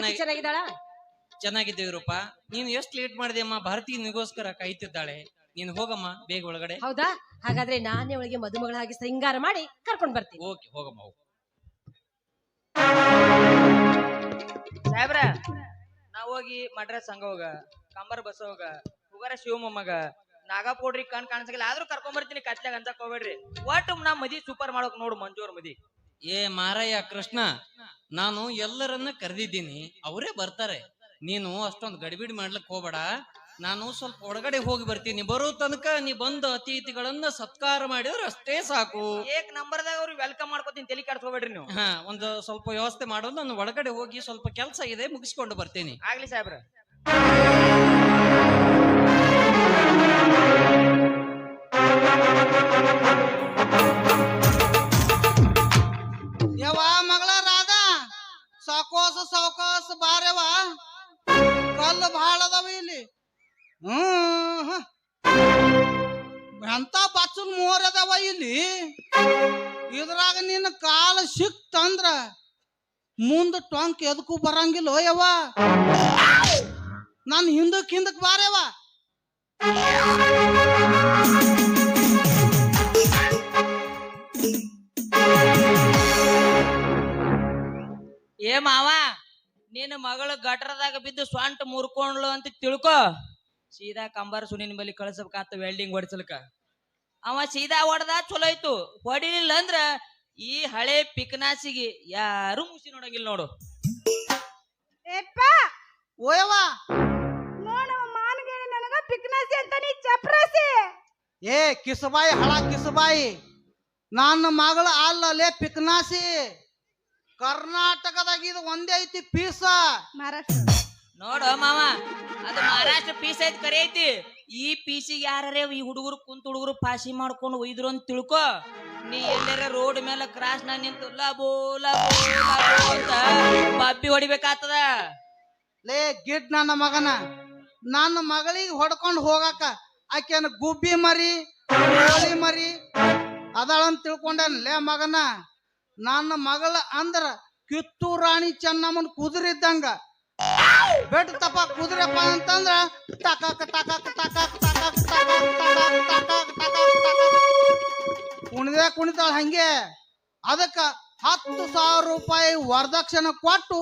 ಚೆನ್ನಾಗಿ- ಚೆನ್ನಾಗಿದ್ದಾಳ? ಚೆನ್ನಾಗಿದ್ದೀವಿ ರೂಪ ನೀನು ಎಷ್ಟು ಲೇಟ್ ಮಾಡಿದೆ ಭಾರತೀಯ ಭಾರತಿ ನಿಗೋಸ್ಕರ ಕಾಯ್ತಿದ್ದಾಳೆ. ನೀನು ಹೋಗಮ್ಮ ಬೇಗ ಒಳಗಡೆ. ಹೌದಾ? ಹಾಗಾದ್ರೆ ನಾನೇ ಒಳಗೆ ಮದುಮಗಳಾಗಿ ಸಿಂಗಾರ ಮಾಡಿ ಕರ್ಕೊಂಡ್ ಬರ್ತೀನಿ. ಓಕೆ ಹೋಗಮ್ಮ ಹೋಗು. ಸಾಹೇಬ್ರ ನಾವ್ ಹೋಗಿ ಮಡ್ರ ಸಂಘ ಹೋಗ ಕಂಬರ್ ಬಸ್ ಹೋಗ ಹುಗಾರ ಶಿವಮೊಮ್ಮಗ ನಾಗಪೋಡ್ರಿ ಕಣ್ ಕಾಣಿಸಂಗಿಲ್ಲ ಆದ್ರೂ ಕರ್ಕೊಂಡ್ ಬರ್ತೀನಿ ಕತ್ಲಾಗ ಅಂತ ಕೋಬೇಡ್ರಿ ಒಟ್ಟು ನಾ ಮದಿ ಸೂಪರ್ ಮಾಡೋಕ್ ನೋಡು ಮಂಜೂರ್ ಮದಿ. ಏ ಮಾರಯ್ಯ ಕೃಷ್ಣ ನಾನು ಎಲ್ಲರನ್ನ ಕರೆದಿದ್ದೀನಿ. ಅವರೇ ಬರ್ತಾರೆ. ನೀನು ಅಷ್ಟೊಂದು ಗಡಿಬಿಡಿ ಮಾಡ್ಲಿಕ್ ಹೋಗ್ಬೇಡ. ನಾನು ಸ್ವಲ್ಪ ಒಳಗಡೆ ಹೋಗಿ ಬರ್ತೀನಿ. ಬರೋ ತನಕ ನೀ ಬಂದ ಅತಿಥಿಗಳನ್ನ ಸತ್ಕಾರ ಮಾಡಿದ್ರೆ ಅಷ್ಟೇ ಸಾಕು. ಏಕ್ ನಂಬರ್ದಾಗ ವೆಲ್ಕಮ್ ಮಾಡ್ಕೊತೀನಿ ತಲೆ ಕೆಡ್ಸ್ಕೊಬೇಡ್ರಿ ನೀವು. ಹಾ ಒಂದು ಸ್ವಲ್ಪ ವ್ಯವಸ್ಥೆ ಮಾಡೋದು. ನಾನು ಒಳಗಡೆ ಹೋಗಿ ಸ್ವಲ್ಪ ಕೆಲಸ ಇದೆ ಮುಗಿಸ್ಕೊಂಡು ಬರ್ತೀನಿ. ಆಗ್ಲಿ ಸಾಹೇಬ್ರ. ಇದ್ರಾಗ ನಿನ್ನ ಕಾಲ ಸಿಕ್ತಂದ್ರ ಮುಂದ ಟೊಂಕ್ ಎದಕ್ಕೂ ಬರಂಗಿಲ್ಲ ಯವ್ವ? ನಾನು ಹಿಂದಕ್ ಹಿಂದಕ್ ಬಾರ್ಯವ ಏ ಮಾವ, ನಿನ್ನ ಮಗಳು ಗಟ್ರದಾಗ ಬಿದ್ದು ಸ್ವಂಟ ಮುರ್ಕೊಂಡ್ಲು ಅಂತ ತಿಳ್ಕೊ. ಸೀದಾ ಕಂಬಾರ ಸುನಿನ ಬಲಿ ಕಳ್ಸಬೇಕಾತ ವೆಲ್ಡಿಂಗ್ ಹೊಡಿಸಲ್ಕ ಅವ ಸೀದಾ ಹೊಡೆದ ಚಲೋ ಐತು ಹೊಡಿಲಿಲ್ಲ ಅಂದ್ರ ಈ ಹಳೆ ಪಿಕ್ನಾಸಿಗೆ ಯಾರು ಮುಸಿ ನೋಡಂಗಿಲ್ಲ ನೋಡು. ಓಯವ್ವ! ನೋಡು ಮಾನಗೇಳಿ ನನಗ ಪಿಕ್ನಾಸಿ ಅಂತ ನೀ ಚಪ್ರಾಸಿ. ಏ ಕಿಸುಬಾಯಿ ಹಳ ಕಿಸುಬಾಯಿ! ನನ್ನ ಮಗಳ ಅಲ್ಲಲೇ ಪಿಕ್ನಾಸಿ! ಕರ್ನಾಟಕದಾಗ ಇದು ಒಂದೇ ಐತಿ ಪೀಸ. ಮಹಾರಾಷ್ಟ್ರ. ನೋಡು ಮಾವ ಅದು ಮಹಾರಾಷ್ಟ್ರ ಪೀಸ್ ಐತಿ ಕರಿ ಐತಿ. ಈ ಪೀಸಿಗೆ ಯಾರೇ ಈ ಹುಡುಗರು ಕುಂತ ಹುಡುಗರು ಪಾಸಿ ಮಾಡ್ಕೊಂಡು ಒಯ್ದ್ರು ಅಂತ ತಿಳ್ಕೊ. ನೀ ಎಲ್ಲರ ರೋಡ್ ಮೇಲೆ ಕ್ರಾಸ್ ನಾಗ ನಿಂತು ಲಬೋ ಲಬೋ ಲಬೋ ಅಂತ ಬಬ್ಬಿ ಹೊಡಿಬೇಕಾಗ್ತದ? ಲೇ, ಗಿಡ್ ನನ್ನ ಮಗನ. ನನ್ನ ಮಗಳಿಗೆ ಹೊಡ್ಕೊಂಡು ಹೋಗಾಕ ಆಕೆನ ಗುಬ್ಬಿ ಮರಿ ಕೋಳಿ ಮರಿ ಅದಾಳಂತ ತಿಳ್ಕೊಂಡೇನ. ಲೇ ಮಗನ, ನನ್ನ ಮಗಳ ಅಂದ್ರ ಕಿತ್ತೂರು ರಾಣಿ ಚೆನ್ನಮ್ಮನ ಕುದುರಿದ್ದಂಗ ಬೆಟ್ ತಪ್ಪ ಕುದುರೆಪ್ಪ ಅಂತಂದ್ರ ಟಕಾಕ್ ಟಕಾಕ್ ಟಕಾಕ್ ಟಕಾಕ್ ಟಕಾಕ್ ಟಕಾಕ್ ಟಕಾಕ್ ಟಕಾಕ್ ಕುಣಿದೇ ಕುಣಿತಾಳ ಹಂಗೆ ಅದಕ್ಕ ಹತ್ತು ಸಾವಿರ ರೂಪಾಯಿ ವರದಕ್ಷಿಣೆ ಕೊಟ್ಟು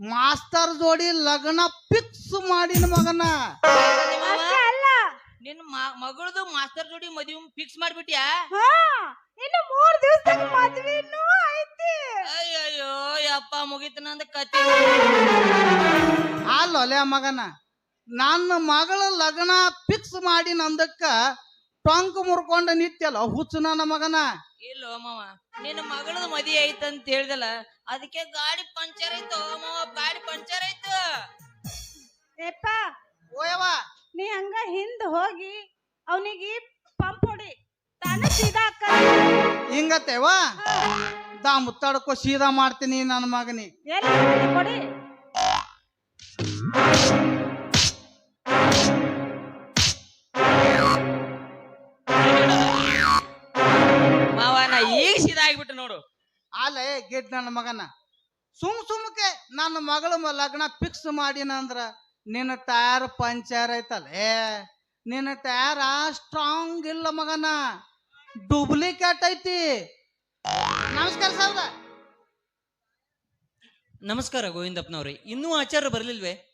ಮಾಸ್ತರ್ ಜೋಡಿ ಲಗ್ನ ಫಿಕ್ಸ್ ಮಾಡಿನ ಮಗನ ನಿನ್ನ ಮಗಳದು ಮಾಸ್ತರ್ ಜೋಡಿ ಮದುವೆ ಫಿಕ್ಸ್ ಮಾಡ್ಬಿಟ್ಯಾ ಹಾ ಇನ್ನು ಮೂರ್ ದಿವಸದಾಗ ಮದ್ವೆ ಐತಿ ಅಯ್ಯಯ್ಯೋ ಯಪ್ಪ ಮುಗಿತನ ಅಂದ ಕತ್ತಿ ಅಲ್ಲೊಲೆ ಮಗನ ನನ್ನ ಮಗಳ ಲಗ್ನ ಫಿಕ್ಸ್ ಮಾಡಿ ನಂದಕ್ಕ ಟೊಂಕ್ ಮುರ್ಕೊಂಡ ನಿತ್ಯಲ್ಲ ಹುಚ್ಚು ನನ್ನ ಮಗನ? ಇಲ್ಲೋ ಮಾವ ನಿನ್ನ ಮಗಳದ ಮದಿ ಐತ ಅಂತ ಹೇಳ್ದಲ್ಲ ಅದಕ್ಕೆ ಗಾಡಿ ಪಂಚರ್ ಐತ ಮಾವ ಗಾಡಿ ಪಂಚರ್ ಏಪ್ಪ ಓಯವ ನೀ ಹಂಗ ಹಿಂದ್ ಹೋಗಿ ಅವನಿಗೆ ಪಂಪ್ ಹೊಡಿ ತಾನ ಸೀದಾ ಅಕ್ಕ ಹಿಂಗತ್ತೇವ ದಾ ಮುತ್ತಾಡ್ಕೋ ಸೀದಾ ಮಾಡ್ತೀನಿ ನನ್ನ ಮಗನಿ ಎಲ್ಲಿ ಕೊಡಿ. ಮಾವ ನಾ ಈಗ ಸೀದಾ ಆಗ್ಬಿಟ್ಟು ನೋಡು. ಅಲ್ಲೇ ಗೆಡ್ ನನ್ನ ಮಗನ. ಸುಮ್ ಸುಮ್ಕೆ ನನ್ನ ಮಗಳ ಮ- ಲಗ್ನ ಫಿಕ್ಸ್ ಮಾಡಿನ ಅಂದ್ರ ನಿನ್ನ ಟಯರ್ ಪಂಚರ್ ಐತಲೇ? ನಿನ್ನ ಟಯರ್ ಸ್ಟ್ರಾಂಗ್ ಇಲ್ಲ ಮಗನ. ಡೂಪ್ಲಿಕೇಟ್ ಐತಿ. ನಮಸ್ಕಾರ ಸಾವ್ರ ನಮಸ್ಕಾರ ಗೋವಿಂದಪ್ಪನವ್ರಿ. ಇನ್ನೂ ಆಚಾರ ಬರ್ಲಿಲ್ವೇ?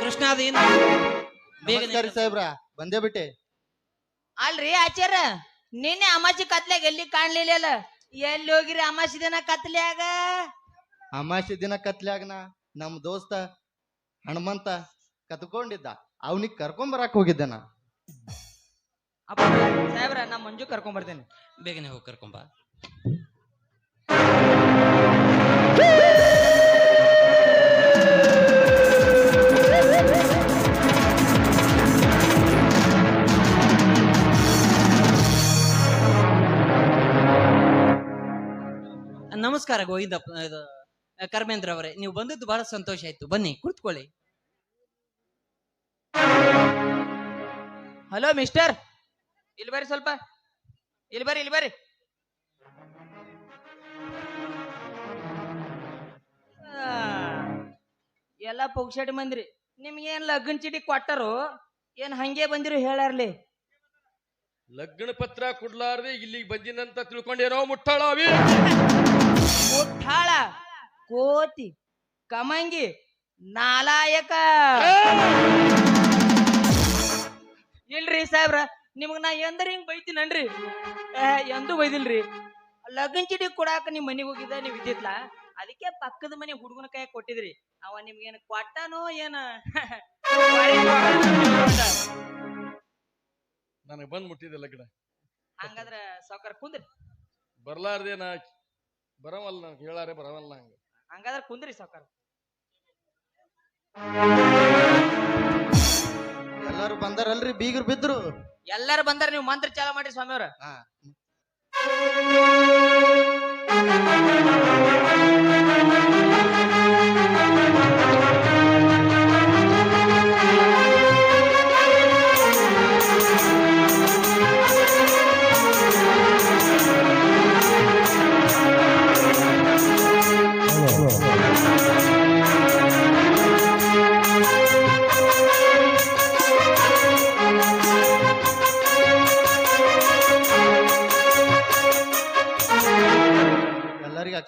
ಕೃಷ್ಣ ಅದೇನು ಬೇಗ ನಮಸ್ಕಾರ ಸಾಹೇಬ್ರ. ಬಂದೇ ಬಿಟ್ಟೆ. ಅಲ್ರಿ ಆಚಾರ ನಿನ್ನೆ ಅಮಾಸಿ ಕತ್ಲಾಗ ಎಲ್ಲಿ ಕಾಣ್ಲಿಲ್ಲ ಎಲ್ಲಿ ಹೋಗಿರಿ ಅಮಾಸಿ ದಿನ ಕತ್ಲ್ಯಾಗ? ಅಮಾಸಿ ದಿನ ಕತ್ಲ್ಯಾಗನ ನಮ್ ದೋಸ್ತ ಹನುಮಂತ ಕತ್ಕೊಂಡಿದ್ದ. ಅವನಿಗೆ ಕರ್ಕೊಂಡ್ ಬರಾಕ್ ಹೋಗಿದ್ದೆ ನಾ. ಅಪ್ಪ ಸಾಹೇಬ್ರ ನಾ ಮಂಜು ಕರ್ಕೊಂಡ್ ಬರ್ತೇನೆ. ಬೇಗನೆ ಹೋಗಿ ಕರ್ಕೊಂಬ ನಮಸ್ಕಾರ ಗೋವಿಂದ ಕರ್ಮೇಂದ್ರ ಅವರೇ. ನೀವು ಬಂದದ್ದು ಬಹಳ ಸಂತೋಷ ಆಯ್ತು. ಬನ್ನಿ ಕುರ್ತ್ಕೊಳ್ಳಿ ಹಲೋ, ಮಿಸ್ಟರ್. ಇಲ್ಲಿ ಬರ್ರಿ ಸ್ವಲ್ಪ. ಇಲ್ಲಿ ಬರ್ರಿ ಇಲ್ಲಿ ಬರ್ರಿ. ಎಲ್ಲ ಪುಗ್ಸೆಟ್ ಬಂದ್ರಿ ನಿಮ್ಗೇನ್ ಲಗ್ನ ಚೀಟಿ ಕೊಟ್ಟರು? ಏನ್ ಹಂಗೆ ಬಂದಿರು ಹೇಳಾರ್ಲಿ ಲಗ್ನ ಪತ್ರ ಕೊಡ್ಲಾರ್ದೆ ಇಲ್ಲಿಗೆ ಬಂದಿನಂತ ತಿಳ್ಕೊಂಡಿರೋ ಮುಟ್ಟಾಳಾವಿ. ಮುಟ್ಟಾಳ ಕೋತಿ ಕಮಂಗಿ ನಾಲಾಯಕ. ಇಲ್ರಿ ಸಾಹೇಬ್ರ ನಿಮಗ್ ನಾ ಎಂದ್ರ ಹಿಂಗ್ ಬೈತೀನನ್ರಿ? ಎಂದೂ ಬೈದಿಲ್ರಿ. ಲಗನ್ ಚೀಟಿ ಕೊಡಾಕ ನಿಮ್ ಮನಿಗ್ ಹೋಗಿದ್ದ ನೀವ್ ಇದ್ದಿತ್ಲ ಅದಕ್ಕೆ ಪಕ್ಕದ ಮನೆ ಹುಡುಗನ ಕೈ ಕೊಟ್ಟಿದ್ರಿ. ಅವ ನಿಮ್ಗೇನ್ ಕೊಟ್ಟನೋ ಏನ? ನನಗೆ ಬಂದ್ ಮುಟ್ಟಿದೆ ಲಗ್ನ. ಹಂಗಾದ್ರ ಸಾವ್ಕಾರ ಕುಂದ್ರಿ. ಬರ್ಲಾರ್ದೆ ನಾ ಬರವಲ್ಲ ನಂಗೆ ಹೇಳಾರೆ ಬರವಲ್ಲ ನಂಗೆ ಹಂಗಾದ್ರೆ ಕುಂದ್ರಿ ಸಾವ್ಕಾರ. ಎಲ್ಲಾರು ಬಂದಾರಲ್ರಿ ಬೀಗರು ಬಿದ್ರು. ಎಲ್ಲಾರು ಬಂದಾರ ನೀವು ಮಂತ್ರ ಚಾಲ ಮಾಡಿ ಸ್ವಾಮಿಯವ್ರ. ಹಾ.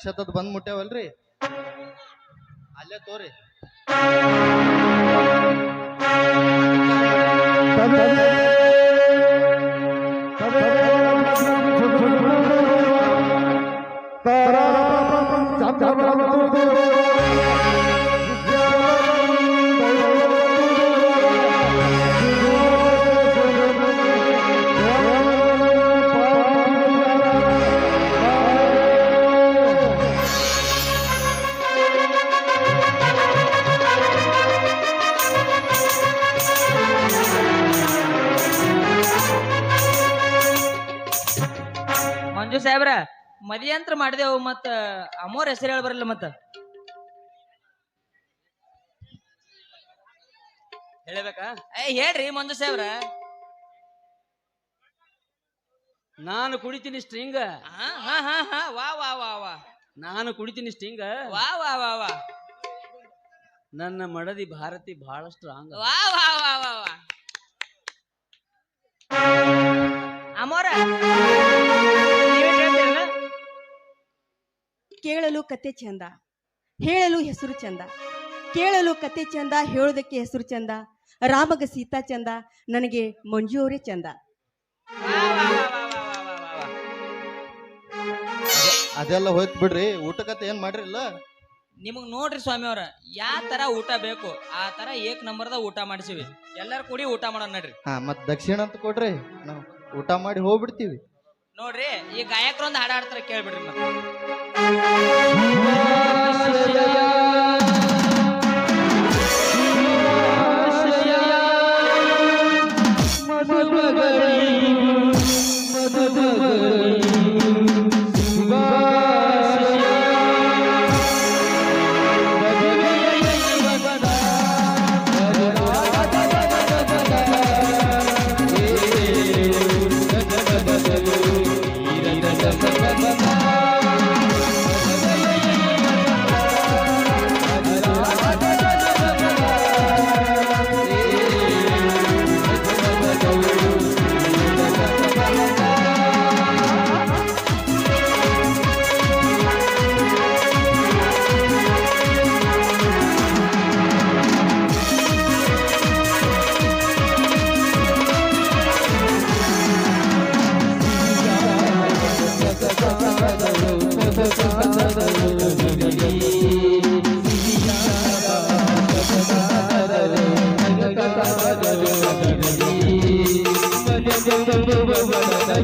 ಅಕ್ಷತದ್ ಬಂದ್ ಮುಟ್ಟ್ಯಾವಲ್ರಿ ಅಲ್ಲೇ ತೋರಿ ಮಂಜು ಮದಿಯಂತ್ರ ಮಾಡಿದೆವು ಮತ್ತ ಅಮೋರ್ ಹೆಸರು ಹೇಳಿ ಬರಲ್ಲ ಮತ್ತ. ಹೇಳಬೇಕಾ? ಏ ಹೇಳ್ರಿ ಮಂಜು ಸಾಹೇಬ್ರ ನಾನು ಕುಡಿತೀನಿ ಸ್ಟ್ರಿಂಗ್. ಹಾ ಹಾ ಹಾ ಹಾ ವಾ ವಾ ವಾ ವಾ. ನಾನು ಕುಡಿತೀನಿ ಸ್ಟ್ರಿಂಗ್. ವಾ ವಾ ವಾ ವಾ. ನನ್ನ ಮಡದಿ ಭಾರತಿ ಬಹಳ ಸ್ಟ್ರಾಂಗ್ ವಾ ವಾ ವಾ ವಾ ವಾ. ಅಮ್ಮೋರ ಕೇಳಲು ಕತೆ ಚಂದ ಹೇಳಲು ಹೆಸರು ಚಂದ ಕೇಳಲು ಕತೆ ಚಂದ ಹೇಳೋದಕ್ಕೆ ಹೆಸರು ಚಂದ ರಾಮಗ ಸೀತಾ ಚಂದ ನನಗೆ ಮಂಜು ಅವರೇ ಚಂದ. ಅದೆಲ್ಲ ಹೋಯ್ತು ಬಿಡ್ರಿ ಊಟಕತೆ ಏನ್ ಮಾಡ್ರಿಲ್ಲ ನಿಮಗ್ ನೋಡ್ರಿ ಸ್ವಾಮಿ ಅವ್ರ ಯಾವ ತರ ಊಟ ಬೇಕು ಆ ತರ ಏಕ್ ನಂಬರ್ದ ಊಟ ಮಾಡಿಸಿವಿ. ಎಲ್ಲರೂ ಕೂಡಿ ಊಟ ಮಾಡೋಣ ನಡ್ರಿ. ಹಾ ಮತ್ ದಕ್ಷಿಣ ಅಂತ ಕೊಡ್ರಿ ನಾವು ಊಟ ಮಾಡಿ ಹೋಗ್ಬಿಡ್ತೀವಿ. ನೋಡ್ರಿ ಈ ಗಾಯಕರೊಂದು ಹಾಡು ಹಾಡ್ತಾರೆ ಕೇಳ್ಬಿಡ್ರಿ ಮತ್ತೆ.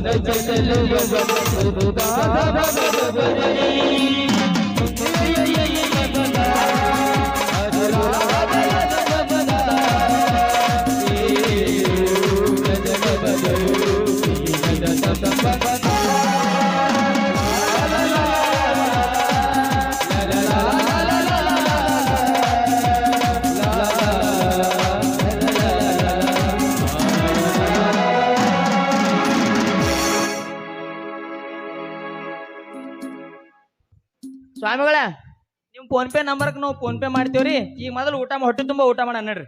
ಬದಲಿ ಸ್ವಾಮಿಗಳ ನಿಮ್ ಫೋನ್ ಪೇ ನಂಬರ್ ನಾವು ಫೋನ್ ಪೇ ಮಾಡ್ತೇವ್ರಿ. ಈಗ ಮೊದಲು ಊಟ ಹೊಟ್ಟೆ ತುಂಬಾ ಊಟ ಮಾಡ ನಡ್ರಿ.